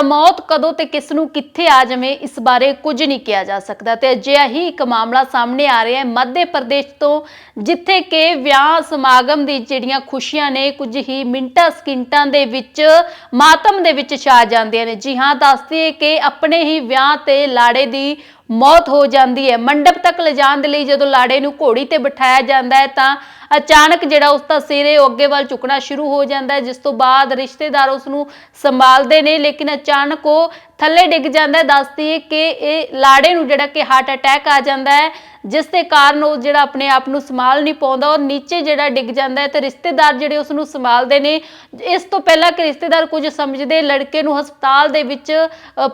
ਤਾਂ ਮੌਤ ਕਦੋਂ ਤੇ ਕਿਸ ਨੂੰ ਕਿੱਥੇ ਆ ਜਾਵੇ, ਇਸ ਬਾਰੇ ਕੁਝ ਨਹੀਂ ਕਿਹਾ ਜਾ ਸਕਦਾ। ਤੇ ਅਜਿਹਾ ਹੀ ਇੱਕ ਮਾਮਲਾ ਸਾਹਮਣੇ ਆ ਰਿਹਾ ਹੈ। ਮੱਧ ਪ੍ਰਦੇਸ਼ ਤੋਂ ਜਿੱਥੇ ਕਿ ਵਿਆਹ ਸਮਾਗਮ ਦੀ ਜਿਹੜੀਆਂ ਖੁਸ਼ੀਆਂ ਨੇ, ਕੁਝ ਹੀ ਮਿੰਟਾਂ, ਸਕਿੰਟਾਂ ਦੇ ਵਿੱਚ ਮਾਤਮ ਦੇ ਵਿੱਚ ਛਾ ਜਾਂਦੀਆਂ ਨੇ। ਜੀ ਹਾਂ ਦੱਸਦੀ ਕਿ ਆਪਣੇ ਹੀ ਵਿਆਹ ਤੇ ਲਾੜੇ ਦੀ ਮੌਤ ਹੋ ਜਾਂਦੀ ਹੈ। ਮੰਡਪ ਤੱਕ ਲਿਜਾਣ ਦੇ ਲਈ ਜਦੋਂ ਲਾੜੇ ਨੂੰ ਘੋੜੀ ਤੇ ਬਿਠਾਇਆ ਜਾਂਦਾ ਹੈ ਤਾਂ ਅਚਾਨਕ ਜਿਹੜਾ ਉਸ ਦਾ ਸਿਰ ਹੈ, ਉਹ ਅੱਗੇ ਵੱਲ ਝੁਕਣਾ ਸ਼ੁਰੂ ਹੋ ਜਾਂਦਾ ਹੈ, ਜਿਸ ਤੋਂ ਬਾਅਦ ਰਿਸ਼ਤੇਦਾਰ ਉਸ ਨੂੰ ਸੰਭਾਲਦੇ ਨੇ, ਲੇਕਿਨ ਅਚਾਨਕ ਉਹ ਥੱਲੇ ਡਿੱਗ ਜਾਂਦਾ ਦੱਸਦੀ ਹੈ ਕਿ ਇਹ ਲਾੜੇ ਨੂੰ ਜਿਹੜਾ ਕਿ ਹਾਰਟ ਅਟੈਕ ਆ ਜਾਂਦਾ ਹੈ, ਜਿਸ ਦੇ ਕਾਰਨ ਉਹ ਜਿਹੜਾ ਆਪਣੇ ਆਪ ਨੂੰ ਸੰਭਾਲ ਨਹੀਂ ਪਾਉਂਦਾ ਔਰ ਨੀਚੇ ਜਿਹੜਾ ਡਿੱਗ ਜਾਂਦਾ ਹੈ ਤੇ ਰਿਸ਼ਤੇਦਾਰ ਜਿਹੜੇ ਉਸ ਨੂੰ ਸੰਭਾਲਦੇ ਨੇ, ਇਸ ਤੋਂ ਪਹਿਲਾਂ ਕਿ ਰਿਸ਼ਤੇਦਾਰ ਕੁਝ ਸਮਝਦੇ ਲੜਕੇ ਨੂੰ ਹਸਪਤਾਲ ਦੇ ਵਿੱਚ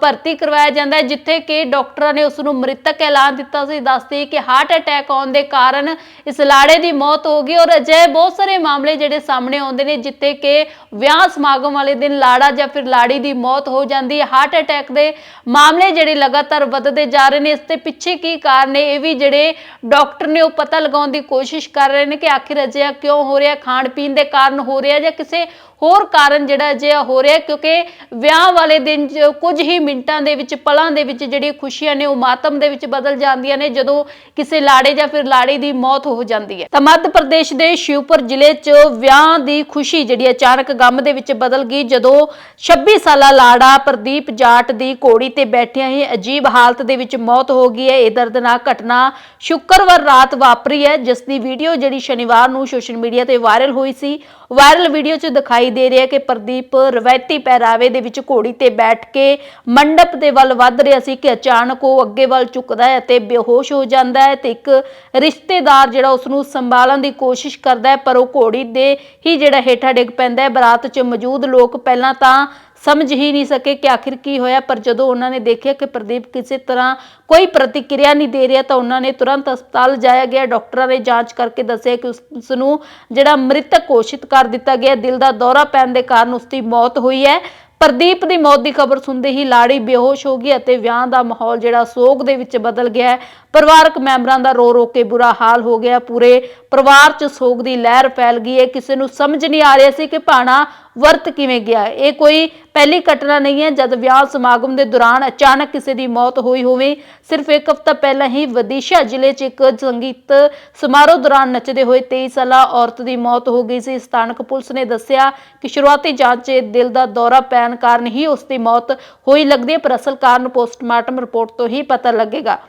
ਭਰਤੀ ਕਰਵਾਇਆ ਜਾਂਦਾ ਹੈ, ਜਿੱਥੇ ਕਿ ਡਾਕਟਰਾਂ ਨੇ ਉਸ ਨੂੰ ਮ੍ਰਿਤਕ ਐਲਾਨ ਦਿੱਤਾ ਸੀ। ਦੱਸਦੇ ਕਿ ਹਾਰਟ ਅਟੈਕ ਆਉਣ ਦੇ ਕਾਰਨ ਇਸ ਲਾੜੇ ਦੀ ਮੌਤ ਹੋ ਗਈ ਔਰ ਅਜਿਹੇ ਬਹੁਤ ਸਾਰੇ ਮਾਮਲੇ ਜਿਹੜੇ ਸਾਹਮਣੇ ਆਉਂਦੇ ਨੇ, ਜਿੱਥੇ ਕਿ ਵਿਆਹ ਸਮਾਗਮ ਵਾਲੇ ਦਿਨ ਲਾੜਾ ਜਾਂ ਫਿਰ ਲਾੜੀ ਦੀ ਮੌਤ ਹੋ ਜਾਂਦੀ ਹੈ। ਹਾਰਟ ਅਟੈਕ ਦੇ ਮਾਮਲੇ ਜਿਹੜੇ ਲਗਾਤਾਰ ਵੱਧਦੇ ਜਾ ਰਹੇ ਨੇ, ਇਸ ਤੇ ਪਿੱਛੇ ਕੀ ਕਾਰਨ ਨੇ, ਇਹ ਵੀ ਜਿਹੜੇ ਡਾਕਟਰ ਨੇ ਉਹ ਪਤਾ ਲਗਾਉਣ ਦੀ ਕੋਸ਼ਿਸ਼ ਕਰ ਰਹੇ ਨੇ ਕਿ ਆਖਿਰ ਅਜਿਹਾ ਕਿਉਂ ਹੋ ਰਿਹਾ? ਖਾਣ ਪੀਣ ਦੇ ਕਾਰਨ ਹੋ ਰਿਹਾ ਜਾਂ ਕਿਸੇ ਹੋਰ ਕਾਰਨ ਜਿਹੜਾ ਅਜਿਹਾ ਹੋ ਰਿਹਾ ਕਿਉਂਕਿ ਵਿਆਹ ਵਾਲੇ ਦਿਨ 'ਚ ਕੁਝ ਹੀ ਮਿੰਟਾਂ ਦੇ ਵਿੱਚ, ਪਲਾਂ ਦੇ ਵਿੱਚ ਜਿਹੜੀ ਖੁਸ਼ੀਆਂ ਨੇ, ਉਹ ਮਾਤਮ ਦੇ ਵਿੱਚ ਬਦਲ ਜਾਂਦੀਆਂ ਨੇ, ਜਦੋਂ ਕਿਸੇ ਲਾੜੇ ਜਾਂ ਫਿਰ ਲਾੜੀ ਦੀ ਮੌਤ ਹੋ ਜਾਂਦੀ ਹੈ। ਤਾਂ ਮੱਧ ਪ੍ਰਦੇਸ਼ ਦੇ ਸ਼ਿਵਪੁਰ ਜ਼ਿਲ੍ਹੇ 'ਚ ਵਿਆਹ ਦੀ ਖੁਸ਼ੀ ਜਿਹੜੀ ਅਚਾਨਕ ਗਮ ਦੇ ਵਿੱਚ ਬਦਲ ਗਈ, ਜਦੋਂ 26 ਸਾਲਾ ਲਾੜਾ ਪ੍ਰਦੀਪ ਜਾਟ ਦੀ ਘੋੜੀ ਤੇ ਬੈਠਿਆਂ ਹੀ ਅਜੀਬ ਹਾਲਤ ਦੇ ਵਿੱਚ ਮੌਤ ਹੋ ਗਈ ਹੈ। ਇਹ ਦਰਦਨਾਕ ਘਟਨਾ ਸ਼ੁੱਕਰਵਾਰ ਰਾਤ ਵਾਪਰੀ ਹੈ, ਜਿਸ ਦੀ ਵੀਡੀਓ ਜਿਹੜੀ ਸ਼ਨੀਵਾਰ ਨੂੰ ਸੋਸ਼ਲ ਮੀਡੀਆ ਤੇ ਵਾਇਰਲ ਹੋਈ ਸੀ। ਵਾਇਰਲ ਵੀਡੀਓ 'ਚ ਦਿਖਾਈ ਦੇ ਰਿਹਾ ਕਿ ਪ੍ਰਦੀਪ ਰਵਾਇਤੀ ਪਹਿਰਾਵੇ ਦੇ ਵਿੱਚ ਘੋੜੀ ਤੇ ਬੈਠ ਕੇ ਮੰਡਪ ਦੇ ਵੱਲ ਵੱਧ ਰਿਹਾ ਸੀ ਕਿ ਅਚਾਨਕ ਉਹ ਅੱਗੇ ਵੱਲ ਝੁਕਦਾ ਹੈ ਤੇ ਬੇਹੋਸ਼ ਹੋ ਜਾਂਦਾ ਹੈ ਤੇ ਇੱਕ ਰਿਸ਼ਤੇਦਾਰ ਜਿਹੜਾ ਉਸ ਨੂੰ ਸੰਭਾਲਣ ਦੀ ਕੋਸ਼ਿਸ਼ ਕਰਦਾ ਹੈ, ਪਰ ਉਹ ਘੋੜੀ ਦੇ ਹੀ ਜਿਹੜਾ ਹੇਠਾਂ ਡਿੱਗ ਪੈਂਦਾ ਹੈ। ਬਰਾਤ 'ਚ ਮੌਜੂਦ ਲੋਕ ਪਹਿਲਾਂ ਤਾਂ ਸਮਝ ਹੀ ਨਹੀਂ ਸਕੇ ਕਿ ਆਖਿਰ ਕੀ ਹੋਇਆ, ਪਰ ਜਦੋਂ ਉਹਨਾਂ ਨੇ ਦੇਖਿਆ ਕਿ ਪ੍ਰਦੀਪ ਕਿਸੇ ਤਰ੍ਹਾਂ ਕੋਈ ਪ੍ਰਤੀਕਿਰਿਆ ਨਹੀਂ ਦੇ ਰਿਹਾ, ਤਾਂ ਉਹਨਾਂ ਨੇ ਤੁਰੰਤ ਹਸਪਤਾਲ ਜਾਇਆ ਗਿਆ। ਡਾਕਟਰਾਂ ਨੇ ਜਾਂਚ ਕਰਕੇ ਦੱਸਿਆ ਕਿ ਉਸ ਨੂੰ ਜਿਹੜਾ ਮ੍ਰਿਤਕ ਘੋਸ਼ਿਤ ਕਰ ਦਿੱਤਾ ਗਿਆ, ਦਿਲ ਦਾ ਦੌਰਾ ਪੈਣ ਦੇ ਕਾਰਨ ਉਸ ਦੀ ਮੌਤ ਹੋਈ ਹੈ। ਪ੍ਰਦੀਪ ਦੀ ਮੌਤ ਦੀ ਖਬਰ ਸੁਣਦੇ ਹੀ ਲਾੜੀ ਬੇਹੋਸ਼ ਹੋ ਗਈ ਅਤੇ ਵਿਆਹ ਦਾ ਮਾਹੌਲ ਜਿਹੜਾ ਸੋਗ ਦੇ ਵਿੱਚ ਬਦਲ ਗਿਆ ਹੈ। ਪਰਿਵਾਰਕ ਮੈਂਬਰਾਂ ਦਾ ਰੋ ਰੋ ਕੇ ਬੁਰਾ ਹਾਲ ਹੋ ਗਿਆ। ਪੂਰੇ ਪਰਿਵਾਰ 'ਚ ਸੋਗ ਦੀ ਲਹਿਰ ਫੈਲ ਗਈ ਹੈ, ਕਿਸੇ ਨੂੰ ਸਮਝ ਨਹੀਂ ਆ ਰਿਹਾ ਸੀ ਕਿ ਭਾਣਾ ਵਰਤ ਕਿਵੇਂ ਗਿਆ ਇਹ ਕੋਈ ਪਹਿਲੀ ਘਟਨਾ ਨਹੀਂ ਹੈ, ਜਦ ਵਿਆਹ ਸਮਾਗਮ ਦੇ ਦੌਰਾਨ ਅਚਾਨਕ ਕਿਸੇ ਦੀ ਮੌਤ ਹੋਈ ਹੋਵੇ। ਸਿਰਫ ਇੱਕ ਹਫ਼ਤਾ ਪਹਿਲਾਂ ਹੀ ਵਿਦਿਸ਼ਾ ਜ਼ਿਲ੍ਹੇ 'ਚ ਇੱਕ ਸੰਗੀਤ ਸਮਾਰੋਹ ਦੌਰਾਨ ਨੱਚਦੇ ਹੋਏ 23 ਸਾਲਾ ਔਰਤ ਦੀ ਮੌਤ ਹੋ ਗਈ ਸੀ। ਸਥਾਨਕ ਪੁਲਿਸ ਨੇ ਦੱਸਿਆ ਕਿ ਸ਼ੁਰੂਆਤੀ ਜਾਂਚ 'ਚ ਦਿਲ ਦਾ ਦੌਰਾ ਪੈਣ ਕਾਰਨ ਹੀ ਉਸ ਦੀ ਮੌਤ ਹੋਈ ਲੱਗਦੀ ਹੈ, ਪਰ ਅਸਲ ਕਾਰਨ ਪੋਸਟਮਾਰਟਮ ਰਿਪੋਰਟ ਤੋਂ ਹੀ ਪਤਾ ਲੱਗੇਗਾ।